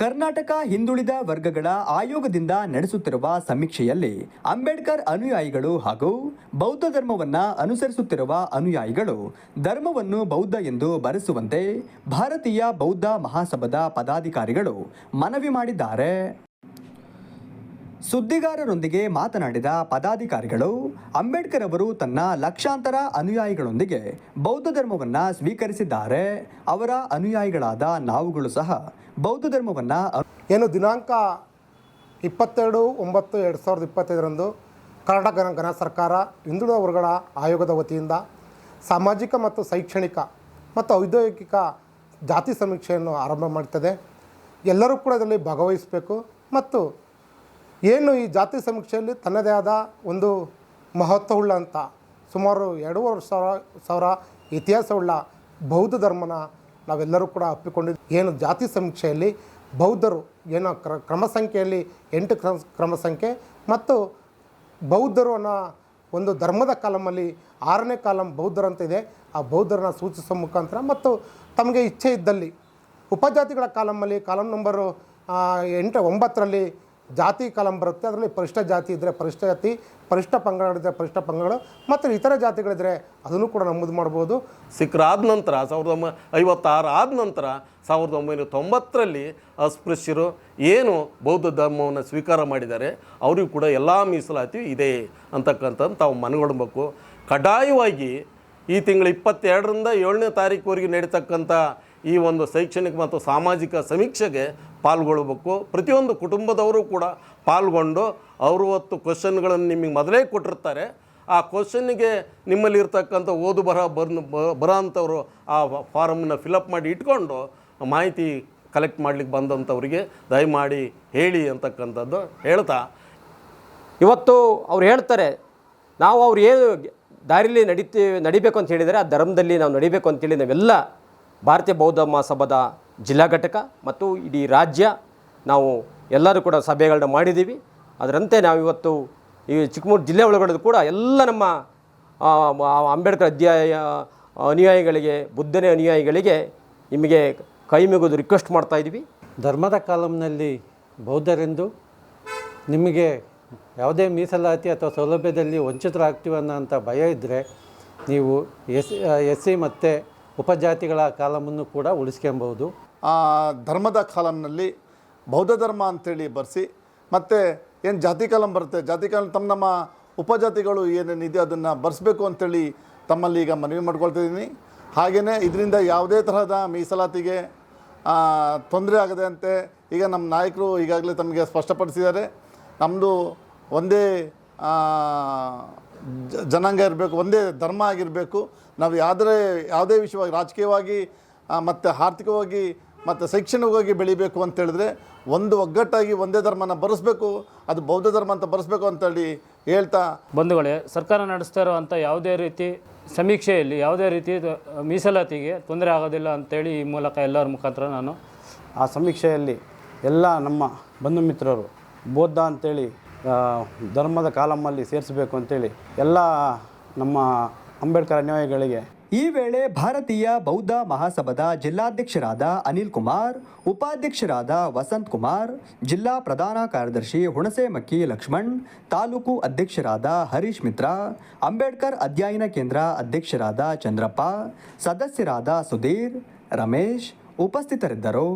ಕರ್ನಾಟಕ ಹಿಂದುಳಿದ ವರ್ಗಗಳ ಆಯೋಗದಿಂದ ನಡೆಸುತ್ತಿರುವ ಸಮೀಕ್ಷೆಯಲ್ಲಿ ಅಂಬೇಡ್ಕರ್ ಅನುಯಾಯಿಗಳು ಹಾಗೂ ಬೌದ್ಧ ಧರ್ಮವನ್ನು ಅನುಸರಿಸುತ್ತಿರುವ ಅನುಯಾಯಿಗಳು ಧರ್ಮವನ್ನು ಬೌದ್ಧ ಎಂದು ಬರೆಸುವಂತೆ ಭಾರತೀಯ ಬೌದ್ಧ ಮಹಾಸಭಾದ ಪದಾಧಿಕಾರಿಗಳು ಮನವಿ ಮಾಡಿದ್ದಾರೆ. ಸುದ್ದಿಗಾರರೊಂದಿಗೆ ಮಾತನಾಡಿದ ಪದಾಧಿಕಾರಿಗಳು, ಅಂಬೇಡ್ಕರ್ ಅವರು ತನ್ನ ಲಕ್ಷಾಂತರ ಅನುಯಾಯಿಗಳೊಂದಿಗೆ ಬೌದ್ಧ ಧರ್ಮವನ್ನು ಸ್ವೀಕರಿಸಿದ್ದಾರೆ. ಅವರ ಅನುಯಾಯಿಗಳಾದ ನಾವುಗಳು ಸಹ ಬೌದ್ಧ ಧರ್ಮವನ್ನು ಏನು ದಿನಾಂಕ ಇಪ್ಪತ್ತೆರಡು ಒಂಬತ್ತು ಎರಡು ಸಾವಿರದ ಇಪ್ಪತ್ತೈದರಂದು ಕರ್ನಾಟಕ ಗಣ- ಸರ್ಕಾರ ಹಿಂದುಳಿದ ವರ್ಗಗಳ ಆಯೋಗದ ವತಿಯಿಂದ ಸಾಮಾಜಿಕ ಮತ್ತು ಶೈಕ್ಷಣಿಕ ಮತ್ತು ಔದ್ಯೋಗಿಕ ಜಾತಿ ಸಮೀಕ್ಷೆಯನ್ನು ಆರಂಭ ಮಾಡ್ತದೆ. ಎಲ್ಲರೂ ಕೂಡ ಇದರಲ್ಲಿ ಭಾಗವಹಿಸಬೇಕು ಮತ್ತು ಏನು ಈ ಜಾತಿ ಸಮೀಕ್ಷೆಯಲ್ಲಿ ತನ್ನದೇ ಆದ ಒಂದು ಮಹತ್ವವುಳ್ಳಂಥ ಸುಮಾರು ಎರಡೂವರೆ ಸಾವಿರ ಸಾವಿರ ಇತಿಹಾಸವುಳ್ಳ ಬೌದ್ಧ ಧರ್ಮನ ನಾವೆಲ್ಲರೂ ಕೂಡ ಅಪ್ಪಿಕೊಂಡಿದ್ದು ಏನು ಜಾತಿ ಸಮೀಕ್ಷೆಯಲ್ಲಿ ಬೌದ್ಧರು ಏನೋ ಕ್ರ, ಕ್ರಮ ಸಂಖ್ಯೆಯಲ್ಲಿ ಎಂಟು ಕ್ರಮ ಕ್ರಮ ಸಂಖ್ಯೆ ಮತ್ತು ಬೌದ್ಧರು ಅನ್ನೋ ಒಂದು ಧರ್ಮದ ಕಾಲಮಲ್ಲಿ ಆರನೇ ಕಾಲಂ ಬೌದ್ಧರಂತ ಇದೆ. ಆ ಬೌದ್ಧರನ್ನ ಸೂಚಿಸುವ ಮುಖಾಂತರ ಮತ್ತು ತಮಗೆ ಇಚ್ಛೆ ಇದ್ದಲ್ಲಿ ಉಪಜಾತಿಗಳ ಕಾಲಮಲ್ಲಿ ಕಾಲಂ ನಂಬರು ಎಂಟು, ಒಂಬತ್ತರಲ್ಲಿ ಜಾತಿ ಕಾಲಂ ಬರುತ್ತೆ, ಅದರಲ್ಲಿ ಪರಿಷ್ಠ ಜಾತಿ ಇದ್ದರೆ ಪರಿಷ್ಠ ಜಾತಿ, ಪರಿಷ್ಠ ಪಂಗಡಗಳಿದ್ದರೆ ಪರಿಷ್ಠ ಪಂಗಡಗಳು, ಮತ್ತು ಇತರ ಜಾತಿಗಳಿದ್ದರೆ ಅದನ್ನು ಕೂಡ ನಮ್ಮದು ಮಾಡ್ಬೋದು. ಸಿಖ್ರಾದ ನಂತರ ಸಾವಿರದ ಒಂಬೈ, ಐವತ್ತಾರು ಆದ ನಂತರ ಸಾವಿರದ ಒಂಬೈನೂರ ತೊಂಬತ್ತರಲ್ಲಿ ಅಸ್ಪೃಶ್ಯರು ಏನು ಬೌದ್ಧ ಧರ್ಮವನ್ನು ಸ್ವೀಕಾರ ಮಾಡಿದ್ದಾರೆ, ಅವರಿಗೂ ಕೂಡ ಎಲ್ಲ ಮೀಸಲಾತಿ ಇದೆ ಅಂತಕ್ಕಂಥದ್ದು ತಾವು ಮನಗೊಳ್ಬೇಕು ಕಡ್ಡಾಯವಾಗಿ ಈ ತಿಂಗಳು ಇಪ್ಪತ್ತೆರಡರಿಂದ ಏಳನೇ ತಾರೀಕುವರೆಗೆ ನಡೀತಕ್ಕಂಥ ಈ ಒಂದು ಶೈಕ್ಷಣಿಕ ಮತ್ತು ಸಾಮಾಜಿಕ ಸಮೀಕ್ಷೆಗೆ ಪಾಲ್ಗೊಳ್ಬೇಕು. ಪ್ರತಿಯೊಂದು ಕುಟುಂಬದವರು ಕೂಡ ಪಾಲ್ಗೊಂಡು ಅವರು ಹೊತ್ತು ಕ್ವಶನ್ಗಳನ್ನು ನಿಮಗೆ ಮೊದಲೇ ಕೊಟ್ಟಿರ್ತಾರೆ. ಆ ಕ್ವಶನ್ನಿಗೆ ನಿಮ್ಮಲ್ಲಿ ಇರ್ತಕ್ಕಂಥ ಓದು ಬರ ಬರ್ನ ಬರೋ ಅಂಥವ್ರು ಆ ಫಾರಮನ್ನು ಫಿಲಪ್ ಮಾಡಿ ಇಟ್ಕೊಂಡು ಮಾಹಿತಿ ಕಲೆಕ್ಟ್ ಮಾಡ್ಲಿಕ್ಕೆ ಬಂದಂಥವರಿಗೆ ದಯಮಾಡಿ ಹೇಳಿ ಅಂತಕ್ಕಂಥದ್ದು ಹೇಳ್ತಾ. ಇವತ್ತು ಅವ್ರು ಹೇಳ್ತಾರೆ, ನಾವು ಅವ್ರು ಏನು ದಾರಿಲಿ ನಡೀತೀವಿ, ನಡಿಬೇಕು ಅಂತ ಹೇಳಿದರೆ ಆ ಧರ್ಮದಲ್ಲಿ ನಾವು ನಡಿಬೇಕು ಅಂತೇಳಿ ನಾವೆಲ್ಲ ಭಾರತೀಯ ಬೌದ್ಧ ಮಹಾಸಭಾದ ಜಿಲ್ಲಾ ಘಟಕ ಮತ್ತು ಇಡೀ ರಾಜ್ಯ ನಾವು ಎಲ್ಲರೂ ಕೂಡ ಸಭೆಗಳನ್ನ ಮಾಡಿದ್ದೀವಿ. ಅದರಂತೆ ನಾವು ಇವತ್ತು ಈ ಚಿಕ್ಕಮಗಳೂರು ಜಿಲ್ಲೆ ಒಳಗಡೆ ಕೂಡ ಎಲ್ಲ ನಮ್ಮ ಅಂಬೇಡ್ಕರ್ ಅಧ್ಯಾಯ ಅನುಯಾಯಿಗಳಿಗೆ, ಬುದ್ಧನ ಅನುಯಾಯಿಗಳಿಗೆ ನಿಮಗೆ ಕೈ ಮುಗಿದು ರಿಕ್ವೆಸ್ಟ್ ಮಾಡ್ತಾ ಇದ್ದೀವಿ. ಧರ್ಮದ ಕಾಲಂನಲ್ಲಿ ಬೌದ್ಧರೆಂದು ನಿಮಗೆ ಯಾವುದೇ ಮೀಸಲಾತಿ ಅಥವಾ ಸೌಲಭ್ಯದಲ್ಲಿ ವಂಚಿತರಾಗ್ತೀವಿ ಅಂತ ಭಯ ಇದ್ದರೆ ನೀವು ಎಸ್ ಎಸ್ ಸಿ ಮತ್ತು ಉಪಜಾತಿಗಳ ಕಾಲಮನ್ನು ಕೂಡ ಉಳಿಸ್ಕೊಬೋದು ಆ ಧರ್ಮದ ಕಾಲಂನಲ್ಲಿ ಬೌದ್ಧ ಧರ್ಮ ಅಂತೇಳಿ ಬರೆಸಿ, ಮತ್ತು ಏನು ಜಾತಿ ಕಾಲಂ ಬರುತ್ತೆ? ಜಾತಿ ಕಾಲಂ ತಮ್ಮ ನಮ್ಮ ಉಪಜಾತಿಗಳು ಏನೇನಿದೆ ಅದನ್ನು ಬರೆಸ್ಬೇಕು ಅಂತೇಳಿ ತಮ್ಮಲ್ಲಿ ಈಗ ಮನವಿ ಮಾಡ್ಕೊಳ್ತಿದ್ದೀನಿ. ಹಾಗೆಯೇ ಇದರಿಂದ ಯಾವುದೇ ತರಹದ ಮೀಸಲಾತಿಗೆ ತೊಂದರೆ ಆಗದೆ ಅಂತೆ ಈಗ ನಮ್ಮ ನಾಯಕರು ಈಗಾಗಲೇ ತಮಗೆ ಸ್ಪಷ್ಟಪಡಿಸಿದ್ದಾರೆ. ನಮ್ಮದು ಒಂದೇ ಜನಾಂಗ ಇರಬೇಕು, ಒಂದೇ ಧರ್ಮ ಆಗಿರಬೇಕು. ನಾವು ಯಾವುದೇ ಯಾವುದೇ ವಿಷಯವಾಗಿ ರಾಜಕೀಯವಾಗಿ ಮತ್ತು ಆರ್ಥಿಕವಾಗಿ ಮತ್ತು ಶೈಕ್ಷಣಿಕವಾಗಿ ಬೆಳಿಬೇಕು ಅಂತೇಳಿದ್ರೆ ಒಂದು ಒಗ್ಗಟ್ಟಾಗಿ ಒಂದೇ ಧರ್ಮನ ಬರೆಸ್ಬೇಕು ಅದು ಬೌದ್ಧ ಧರ್ಮ ಅಂತ ಬರೆಸ್ಬೇಕು ಅಂತೇಳಿ ಹೇಳ್ತಾ ಬಂಧುಗಳೇ ಸರ್ಕಾರ ನಡೆಸ್ತಾ ಇರುವಂಥ ಯಾವುದೇ ರೀತಿ ಸಮೀಕ್ಷೆಯಲ್ಲಿ ಯಾವುದೇ ರೀತಿ ಮೀಸಲಾತಿಗೆ ತೊಂದರೆ ಆಗೋದಿಲ್ಲ ಅಂತೇಳಿ ಈ ಮೂಲಕ ಎಲ್ಲರ ಮುಖಾಂತರ ನಾನು ಆ ಸಮೀಕ್ಷೆಯಲ್ಲಿ ಎಲ್ಲ ನಮ್ಮ ಬಂಧು ಮಿತ್ರರು ಬೌದ್ಧ ಅಂತೇಳಿ ಧರ್ಮದ ಕಾಲಮ್ಮಲ್ಲಿ ಸೇರಿಸಬೇಕು ಅಂತೇಳಿ ಎಲ್ಲ ನಮ್ಮ ಅಂಬೇಡ್ಕರ್ ಅನ್ಯಾಯಿಗಳಿಗೆ ಈ ವೇಳೆ ಭಾರತೀಯ ಬೌದ್ಧ ಮಹಾಸಭಾದ ಜಿಲ್ಲಾಧ್ಯಕ್ಷರಾದ ಅನಿಲ್ ಕುಮಾರ್, ಉಪಾಧ್ಯಕ್ಷರಾದ ವಸಂತ್ ಕುಮಾರ್, ಜಿಲ್ಲಾ ಪ್ರಧಾನ ಕಾರ್ಯದರ್ಶಿ ಹುಣಸೇಮಕ್ಕಿ ಲಕ್ಷ್ಮಣ್, ತಾಲೂಕು ಅಧ್ಯಕ್ಷರಾದ ಹರೀಶ್ ಮಿತ್ರ, ಅಂಬೇಡ್ಕರ್ ಅಧ್ಯಯನ ಕೇಂದ್ರ ಅಧ್ಯಕ್ಷರಾದ ಚಂದ್ರಪ್ಪ, ಸದಸ್ಯರಾದ ಸುಧೀರ್, ರಮೇಶ್ ಉಪಸ್ಥಿತರಿದ್ದರು.